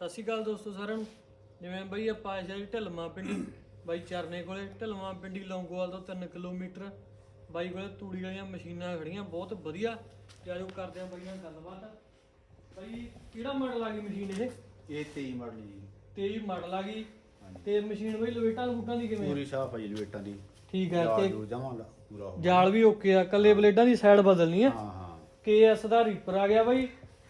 ਸਤਿ ਸ਼੍ਰੀ ਅਕਾਲ ਦੋਸਤੋ ਸਾਰਿਆਂ ਨੂੰ। ਜਿਵੇਂ ਬਈ ਆਪਾਂ ਆਏ ਸੀ ਢਲਮਾ ਪਿੰਡੀ ਬਾਈ ਚਰਨੇ ਕੋਲੇ ਢਲਮਾ ਪਿੰਡੀ ਲੌਂਗੋਵਾਲ ਤੋਂ 3 ਕਿਲੋਮੀਟਰ। ਬਾਈ ਕੋਲੇ ਤੂੜੀ ਵਾਲੀਆਂ ਮਸ਼ੀਨਾਂ ਖੜੀਆਂ ਬਹੁਤ ਵਧੀਆ। ਤੇ ਆਜੋ ਕਰਦੇ ਆਂ ਬਾਈ ਨਾਲ ਗੱਲਬਾਤ। ਬਾਈ ਕਿਹੜਾ ਮਾਡਲ ਆ ਗਈ ਮਸ਼ੀਨ ਇਹ? ਇਹ 23 ਮਾਡਲ ਜੀ। 23 ਮਾਡਲ ਆ ਗਈ। ਤੇ ਮਸ਼ੀਨ ਬਈ ਲਵੇਟਾਂ ਲਵੂਟਾਂ ਦੀ ਕਿਵੇਂ? ਆ? ਪੂਰੀ ਸਾਫ਼ ਹੈ ਜੀ ਲਵੇਟਾਂ ਦੀ। ਠੀਕ ਹੈ ਤੇ ਜਮਾਂਗਾ ਪੂਰਾ ਹੋ ਜਾਲ ਵੀ ਓਕੇ ਆ ਕੱਲੇ ਬਲੇਡਾਂ ਦੀ ਸਾਈਡ ਬਦਲਣੀ ਆ। ਹਾਂ ਹਾਂ। ਕੇਐਸ ਦਾ ਰੀਪਰ ਆ ਗਿਆ ਬਾਈ।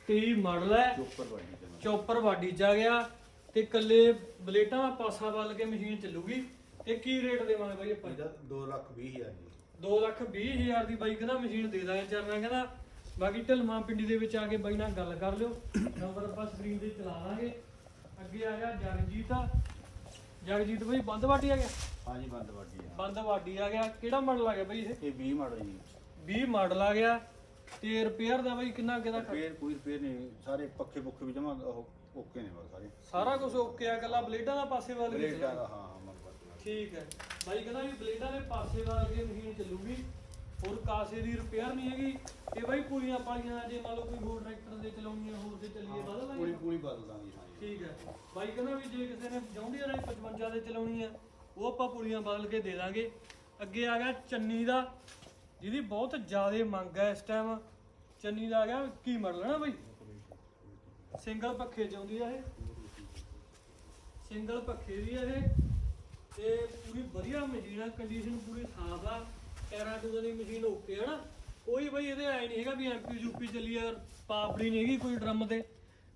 23 ਮਾਡਲ ਹੈ ਵਾਲੀ ਜਮਾ ਚੌਪਰ ਵਾਡੀ ਚ ਆ ਗਿਆ ਤੇ ਕੱਲੇ ਬਲੇਟਾਂ ਦਾ ਪਾਸਾ ਵੱਲ ਕੇ ਮਸ਼ੀਨ ਚੱਲੂਗੀ। ਤੇ ਕੀ ਰੇਟ ਦੇਵਾਂਗੇ ਬਾਈ ਆਪਾਂ? ਇਹਦਾ 2 ਲੱਖ 20 ਹਜ਼ਾਰ ਜੀ। 2 ਲੱਖ 20 ਹਜ਼ਾਰ ਦੀ ਬਾਈ ਕਹਿੰਦਾ ਮਸ਼ੀਨ ਦੇ ਦਾਂਗੇ ਚਰਨਾ ਕਹਿੰਦਾ। ਬਾਕੀ ਢਲਮਾ ਪਿੰਡੀ ਦੇ ਵਿੱਚ ਆ ਕੇ ਬਾਈ ਨਾਲ ਗੱਲ ਕਰ ਲਿਓ। ਨੰਬਰ ਆਪਾਂ ਸਕਰੀਨ ਤੇ ਚਲਾ ਦਾਂਗੇ ਅੱਗੇ ਆ ਗਿਆ ਜਗਜੀਤ। ਜਗਜੀਤ ਬਾਈ ਬੰਦ ਵਾਟੀ ਆ ਗਿਆ? ਹਾਂ ਜੀ ਬੰਦ ਵਾਡੀ ਆ। ਬੰਦ ਵਾਡੀ ਆ ਗਿਆ। ਕਿਹੜਾ ਮਾਡਲ ਆ ਗਿਆ ਬਾਈ ਇਹ? ਇਹ 20 ਮਾਡਲ ਜੀ। 20 ਮਾਡਲ ਆ ਗਿਆ। ਤੇ ਰਿਪੇਅਰ ਦਾ ਬਾਈ ਕਿੰਨਾ ਕਿਦਾ ਰਿਪੇਅਰ ਕੋਈ ਰਿਪੇਅਰ ਨਹੀਂ ਸਾਰੇ ਪੱਖੇ ਪੁੱਖੇ ਵੀ ਜਮਾ ਉਹ ਓਕੇ ਨੇ ਬਸ ਸਾਰੇ। ਸਾਰਾ ਕੁਝ ਓਕੇ ਆ ਕੱਲਾ ਬਲੇਡਾਂ ਦਾ ਪਾਸੇ ਵੱਲ ਬਲੇਡ ਚੱਲਣਾ। ਦਾ ਹਾਂ ਹਾਂ ਮਤਲਬ ਠੀਕ ਹੈ। ਬਾਈ ਕਹਿੰਦਾ ਵੀ ਬਲੇਡਾਂ ਦੇ ਪਾਸੇ ਵੱਲ ਕੇ ਮਸ਼ੀਨ ਚੱਲੂਗੀ ਹੋਰ ਕਾਸੇ ਦੀ ਰਿਪੇਅਰ ਨਹੀਂ ਹੈਗੀ। ਇਹ ਬਾਈ ਪੂਰੀਆਂ ਪਾਲੀਆਂ ਜੇ ਮੰਨ ਲਓ ਕੋਈ ਹੋਰ ਟਰੈਕਟਰ ਦੇ ਚਲਾਉਣੀ ਆ ਹੋਰ ਤੇ ਚੱਲੀਏ ਬਦਲ ਪੂਰੀ ਲਾਂਗੇ ਪੂਰੀ ਬਦਲ ਦਾਂਗੇ ਹਾਂ ਠੀਕ ਹੈ। ਬਾਈ ਕਹਿੰਦਾ ਵੀ ਜੇ ਕਿਸੇ ਨੇ ਜੌਂਡੀਅਰ 55 ਦੇ ਚਲਾਉਣੀ ਆ ਉਹ ਆਪਾਂ ਪੂਰੀਆਂ ਬਦਲ ਕੇ ਦੇ ਦਾਂਗੇ। ਅੱਗੇ ਆ ਗਿਆ ਚੰਨੀ ਦਾ ਜਿਹਦੀ ਬਹੁਤ ਜ਼ਿਆਦਾ ਮੰਗ ਹੈ ਇਸ ਟਾਈਮ ਚੰਨੀ ਦਾ ਆ ਗਿਆ, ਕੀ ਮਾਡਲ ਹੈ ਨਾ ਸਿੰਗਲ ਪੱਖੇ ਚ ਆ ਇਹ। ਸਿੰਗਲ ਪੱਖੇ ਦੀ ਆ ਇਹ। ਤੇ ਪੂਰੀ ਵਧੀਆ ਮਸ਼ੀਨ ਆ ਕੰਡੀਸ਼ਨ ਪੂਰੀ ਸਾਫ਼ ਆ। ਟਾਇਰਾਂ ਟੂਰਾਂ ਦੀ ਮਸ਼ੀਨ ਓਕੇ ਹੈ ਨਾ। ਕੋਈ ਬਈ ਇਹਦੇ ਆਏ ਨਹੀਂ ਹੈਗਾ ਵੀ ਐਮਪੀ ਯੂਪੀ ਚੱਲੀ ਆ, ਪਾਪੜੀ ਨਹੀਂ ਹੈਗੀ ਕੋਈ ਡਰਮ ਤੇ।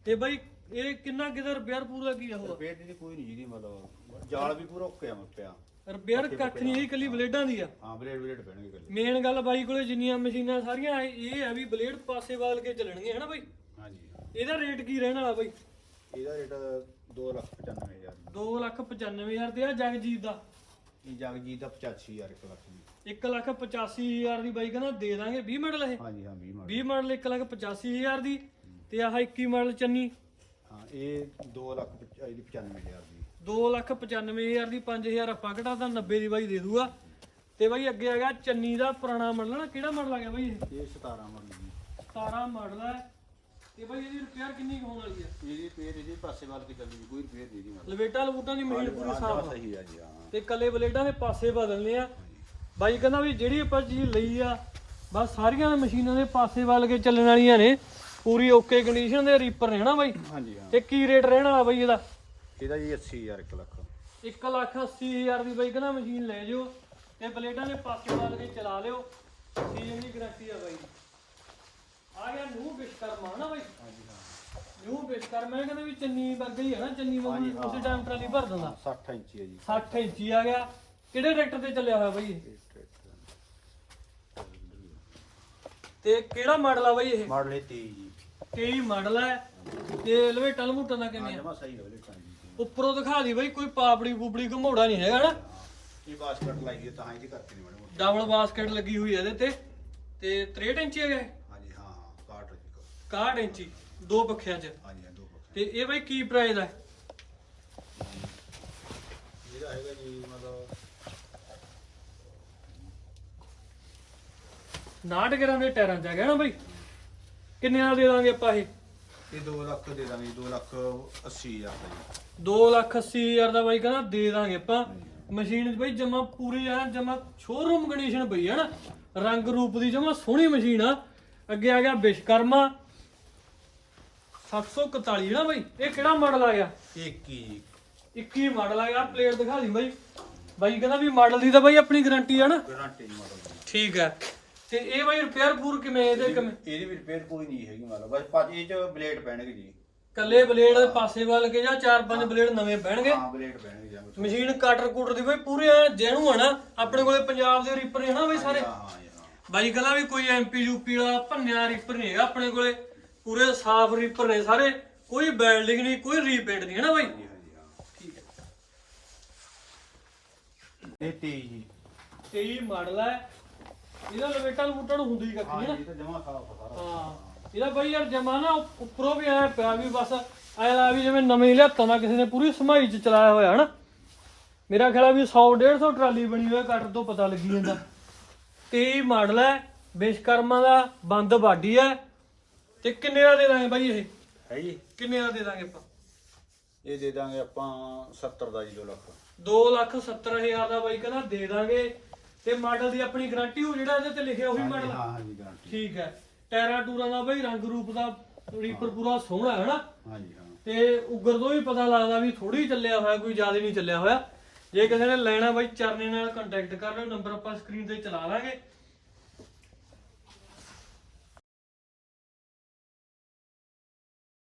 ਤੇ ਬਈ ਇਹ ਕਿੰਨਾ ਕਿਦਾ ਰਿਪੇਅਰ ਪੂਰਾ ਕੀ ਆ ਉਹ ਦੀ ਕੋਈ ਨਹੀਂ ਜੀ ਮਤਲਬ। ਜਾਲ ਵੀ ਪੂਰਾ ਓਕੇ ਆ, ਪਿਆ। ਰਿਪੇਅਰ ਕੱਖ ਨਹੀਂ ਹੈਗੀ ਕੱਲੀ ਬਲੇਡਾਂ ਦੀ ਆ। ਹਾਂ ਬਲੇਡ ਬਲੇਡ ਪੈਣਗੇ ਮੇਨ ਗੱਲ ਬਾਈ ਕੋਲੇ ਜਿੰਨੀਆਂ ਮਸ਼ੀਨਾਂ ਸਾਰੀਆਂ ਇਹ ਇਹ ਆ ਵੀ ਬਲੇਡ ਪਾਸੇ ਵਾਲ ਕੇ ਚੱਲਣਗੀਆਂ ਹੈ ਨਾ ਬਾਈ? ਹਾਂ ਜੀ ਇਹਦਾ ਰੇਟ ਕੀ ਰਹਿਣ ਵਾਲਾ ਬਾਈ? ਇਹਦਾ ਰੇਟ 2 ਲੱਖ 95 ਹਜ਼ਾਰ 2 ਲੱਖ 95000 ਤੇ ਆ ਜਗਜੀਤ ਦਾ। ਇਹ ਜਗਜੀਤ ਦਾ 85 ਹਜ਼ਾਰ 1 ਲੱਖ ਜੀ 1 ਲੱਖ 85000 ਦੀ ਬਾਈ ਕਹਿੰਦਾ ਦੇ ਦਾਂਗੇ 20 ਮਾਡਲ ਇਹ? ਹਾਂ ਜੀ ਹਾਂ 20 ਮਾਡਲ। 20 ਮਾਡਲ 1 ਲੱਖ 85000 ਦੀ ਤੇ ਆਹ 21 ਮਾਡਲ ਚੰਨੀ। ਹਾਂ ਇਹ 2 ਲੱਖ ਪਚ- ਇਹਦੀ 95 ਹਜ਼ਾਰ ਦੀ। 2 ਲੱਖ 95000 ਦੀ 5000 ਆਪਾਂ ਘਟਾ ਤਾਂ 90 ਦੀ ਬਾਈ ਦੇ ਦੂਗਾ ਤੇ ਬਾਈ ਅੱਗੇ ਆ ਗਿਆ ਚੰਨੀ ਦਾ ਪੁਰਾਣਾ ਮਾਡਲ ਨਾ ਕਿਹੜਾ ਮਾਡਲ ਆ ਗਿਆ ਬਾਈ ਇਹ? ਇਹ 17 ਮਾਡਲ ਜੀ। 17 ਮਾਡਲ ਹੈ। ਤੇ ਬਾਈ ਇਹਦੀ ਰਿਪੇਅਰ ਕਿੰਨੀ ਕੁ ਹੋਣ ਵਾਲੀ ਆ ਇਹਦੀ ਪੇਰ ਇਹਦੇ ਪਾਸੇ ਵੱਲ ਕੇ ਚੱਲਦੀ ਕੋਈ ਰਿਪੇਅਰ ਨਹੀਂ ਦੀ ਮਤਲਬ ਲਵੇਟਾਂ ਲਵੂਟਾਂ ਦੀ ਮਸ਼ੀਨ ਪੂਰੀ ਸਾਫ਼ ਸਹੀ ਆ ਜੀ ਹਾਂ। ਤੇ ਕੱਲੇ ਬਲੇਡਾਂ ਦੇ ਪਾਸੇ ਬਦਲਨੇ ਆ। ਬਾਈ ਕਹਿੰਦਾ ਵੀ ਜਿਹੜੀ ਆਪਾਂ ਚੀਜ਼ ਲਈ ਆ ਬਸ ਸਾਰੀਆਂ ਮਸ਼ੀਨਾਂ ਦੇ ਪਾਸੇ ਵੱਲ ਕੇ ਚੱਲਣ ਵਾਲੀਆਂ ਨੇ। ਪੂਰੀ ਓਕੇ ਕੰਡੀਸ਼ਨ ਦੇ ਰੀਪਰ ਨੇ ਹਨਾ ਬਾਈ? ਹਾਂਜੀ ਹਾਂ। ਤੇ ਕੀ ਰੇਟ ਰਹਿਣ ਵਾਲਾ ਬਾਈ ਇਹਦਾ? ਇਹਦਾ ਜੀ 80 ਹਜ਼ਾਰ 1 ਲੱਖ। 1 ਲੱਖ 80 ਹਜ਼ਾਰ ਦੀ ਬਾਈ ਕਹਿੰਦਾ ਮਸ਼ੀਨ ਲੈ ਜਿਓ ਤੇ ਬਲੇਡਾਂ ਦੇ ਪਾਸੇ ਵੱਲ ਕੇ ਚਲਾ ਲਿਓ। ਸੀਜ਼ਨ ਦੀ ਗਾਰੰਟੀ ਆ ਬਾਈ। ਆ ਗਿਆ ਨੂੰ ਵਿਸ਼ਕਰਮਾ ਨਾ ਬਾਈ। ਹਾਂਜੀ ਹਾਂ। ਨੂੰ ਵਿਸ਼ਕਰਮਾ ਕਹਿੰਦੇ ਵੀ ਚੰਨੀ ਵਰਗਾ ਹੀ ਹੈ ਨਾ ਚੰਨੀ ਵਾਂਗੂ। ਉਸੇ ਟਾਈਮ ਟਰਾਲੀ ਭਰ ਦਿੰਦਾ। 60 ਇੰਚੀ ਹੈ ਜੀ। 60 ਇੰਚੀ ਆ ਗਿਆ। ਕਿਹੜੇ ਟਰੈਕਟਰ ਤੇ ਚੱਲਿਆ ਹੋਇਆ ਬਾਈ ਤੇ ਕਿਹੜਾ ਮਾਡਲ ਆ ਬਾਈ ਇਹ? ਮਾਡਲ ਇਹ 23 ਜੀ। 23 ਮਾਡਲ ਹੈ ਤੇ ਲਵੇਟਾਂ ਲਮੂਟਾਂ ਦਾ ਕਿਵੇਂ ਆ? ਜਮਾ ਸਹੀ ਹੋਵੇ ਤਾਂ ਜੀ ਉੱਪਰੋਂ ਦਿਖਾ ਦੀ ਬਾਈ ਕੋਈ ਪਾਪੜੀ ਪੂਪੜੀ ਘਮੋੜਾ ਨਹੀਂ ਹੈਗਾ ਨਾ। ਇਹ ਬਾਸਕਟ ਲਾਈਏ ਤਾਂ ਇਹਦੀ ਕਰਕੇ ਨਹੀਂ ਮੈਡਮ ਡਬਲ ਬਾਸਕਟ ਲੱਗੀ ਹੋਈ ਹੈ ਇਹਦੇ ਤੇ ਤੇ 63 ਇੰਚੀ ਹੈਗਾ ਇਹ? ਹਾਂਜੀ ਹਾਂ ਹਾਂ ਕਾਟ ਜੀ 61 ਇੰਚੀ ਦੋ ਪੱਖਿਆਂ 'ਚ। ਹਾਂਜੀ ਹਾਂ ਦੋ ਪੱਖੇ ਤੇ ਇਹ ਬਾਈ ਕੀ ਪ੍ਰਾਈਸ ਹੈ ਇਹਦਾ ਹੈਗਾ ਜੀ ਮਤਲਬ 59 ਗ੍ਰਾਮ ਦੇ ਟਾਇਰਾਂ 'ਚ ਹੈਗਾ ਨਾ ਬਾਈ? ਕਿੰਨੇ ਨਾਲ ਦੇ ਦਾਂਗੇ ਆਪਾਂ ਇਹ? ਇਹ 2 ਲੱਖ ਦੇ ਦਾਂਗੇ 2 ਲੱਖ 80 ਹਜ਼ਾਰ ਦਾ ਜੀ। 2 ਲੱਖ 80 ਹਜ਼ਾਰ ਦਾ ਬਾਈ ਕਹਿੰਦਾ ਦੇ ਦਾਂਗੇ ਆਪਾਂ। ਮਸ਼ੀਨ ਬਾਈ ਜਮਾ ਪੂਰੀ ਆ ਜਮਾ ਸ਼ੋਰੂਮ ਕੰਡੀਸ਼ਨ ਪਈ ਹੈ ਨਾ। ਰੰਗ ਰੂਪ ਦੀ ਜਮਾ ਸੋਹਣੀ ਮਸ਼ੀਨ ਆ। ਅੱਗੇ ਆ ਗਿਆ ਵਿਸ਼ਕਰਮਾ। 741 ਨਾ ਬਾਈ ਇਹ ਕਿਹੜਾ ਮਾਡਲ ਆ ਗਿਆ? ਇਹ ਕੀ 21 ਮਾਡਲ ਆ ਗਿਆ ਪਲੇਟ ਦਿਖਾ ਦੀ ਬਾਈ। ਬਾਈ ਕਹਿੰਦਾ ਵੀ ਮਾਡਲ ਦੀ ਤਾਂ ਬਾਈ ਆਪਣੀ ਗਾਰੰਟੀ ਆ ਨਾ। ਗਾਰੰਟੀ ਮਾਡਲ ਠੀਕ ਹੈ ਤੇ ਇਹ ਬਾਈ ਰਿਪੇਅਰ ਪੂਰ ਕਿਵੇਂ ਇਹਦੇ ਕਿਵੇਂ? ਇਹਦੀ ਵੀ ਰਿਪੇਅਰ ਕੋਈ ਨਹੀਂ ਹੈਗੀ ਮਤਲਬ ਬਸ ਪੰਜ ਇਹ ਚ ਬਲੇਡ ਪੈਣਗੇ ਜੀ। ਕੱਲੇ ਬਲੇਡ ਪਾਸੇ ਵੱਲ ਕੇ ਜਾਂ ਚਾਰ ਪੰਜ ਬਲੇਡ ਨਵੇਂ ਪੈਣਗੇ? ਹਾਂ ਬਲੇਡ ਪੈਣਗੇ ਜਾਂ। ਮਸ਼ੀਨ ਕਟਰ ਕੁਟਰ ਦੀ ਬਾਈ ਪੂਰੇ ਐਨ ਜੈਨੂ ਆ ਨਾ ਆਪਣੇ ਕੋਲੇ ਪੰਜਾਬ ਦੇ ਰੀਪਰ ਨੇ ਨਾ ਬਾਈ ਸਾਰੇ। ਹਾਂ ਹਾਂ ਜੀ, ਹਾਂ। ਬਾਈ ਕਹਿੰਦਾ ਵੀ ਕੋਈ ਐਮਪੀ ਯੂਪੀ ਵਾਲਾ ਭੰਨਿਆ ਰੀਪਰ ਨਹੀਂ ਹੈਗਾ ਆਪਣੇ ਕੋਲੇ। ਪੂਰੇ ਸਾਫ਼ ਰੀਪਰ ਨੇ ਸਾਰੇ ਕੋਈ ਬੈਲਡਿੰਗ ਨਹੀਂ ਕੋਈ ਰੀਪੇਂਟ ਨਹੀਂ ਹੈ ਨਾ ਬਾਈ? ਜੀ ਹਾਂਜੀ ਹਾਂ। ਠੀਕ ਹੈ। ਇਹ 23 ਜੀ। 23 ਮਾਡਲ ਹੈ ਇਹਦਾ ਲਵੇਟਾਂ ਲਵੂਟਾਂ ਨੂੰ ਹੁੰਦੀ ਕੱਖ ਹਾਂ ਨਹੀਂ ਨਾ। ਇਹ ਤਾਂ ਜਮਾ ਸਾਫ਼ ਆ ਸਾਰਾ। ਹਾਂ। ਇਹਦਾ ਬਾਈ ਯਾਰ ਜਮਾਨਾ ਉੱਪਰੋਂ ਵੀ ਆਇਆ ਪਿਆ ਵੀ ਬਸ। ਐ ਲਾ ਵੀ ਜਿਵੇਂ ਨਵੇਂ ਲਿਆਤਾਂ ਦਾ ਕਿਸੇ ਨੇ ਪੂਰੀ ਸਮਾਈ ਚ ਚਲਾਇਆ ਹੋਇਆ ਹਨਾ? ਮੇਰਾ ਖਿਆਲ ਆ ਵੀ 100 150 ਟਰਾਲੀ ਬਣੀ ਹੋਈ ਕਟਰ ਤੋਂ ਪਤਾ ਲੱਗੀ ਜਾਂਦਾ। 23 ਮਾਡਲ ਹੈ ਵਿਸ਼ਕਰਮਾ ਦਾ ਬੰਦ ਬਾਡੀ ਹੈ ਤੇ ਕਿੰਨੇ ਦਾ ਦੇ ਦਾਂਗੇ ਬਾਈ ਇਹ? ਹੈ ਜੀ। ਕਿੰਨੇ ਦਾ ਦੇ ਦਾਂਗੇ ਆਪਾਂ? ਇਹ ਦੇ ਦਾਂਗੇ ਆਪਾਂ 70 ਦਾ ਜੀ 2 ਲੱਖ। 2 ਲੱਖ 70 ਹਜ਼ਾਰ ਦਾ ਬਾਈ ਕਹਿੰਦਾ ਦੇ ਦਾਂਗੇ। ਤੇ ਮਾਡਲ ਦੀ ਆਪਣੀ ਗਾਰੰਟੀ ਉਹ ਜਿਹੜਾ ਇਹਦੇ ਤੇ ਲਿਖਿਆ ਉਹੀ ਹਾਂਜੀ, ਮਾਡਲ ਹਾਂ ਹਾਂ ਜੀ ਗਾਰੰਟੀ ਠੀਕ ਹੈ। ਟਾਇਰਾਂ ਟੂਰਾਂ ਦਾ ਬਾਈ ਰੰਗ ਰੂਪ ਦਾ ਰੀਪਰ ਪੂਰਾ ਸੋਹਣਾ ਹੈ ਨਾ? ਹਾਂਜੀ ਹਾਂ। ਤੇ ਉਗਰ ਤੋਂ ਵੀ ਪਤਾ ਲੱਗਦਾ ਵੀ ਥੋੜੀ ਚੱਲਿਆ ਹੋਇਆ ਕੋਈ ਜ਼ਿਆਦਾ ਨਹੀਂ ਚੱਲਿਆ ਹੋਇਆ। ਜੇ ਕਿਸੇ ਨੇ ਲੈਣਾ ਬਾਈ ਚਰਨੇ ਨਾਲ ਕੰਟੈਕਟ ਕਰ ਲਿਓ ਨੰਬਰ ਆਪਾਂ ਸਕਰੀਨ ਤੇ ਚਲਾ ਲਾਂਗੇ।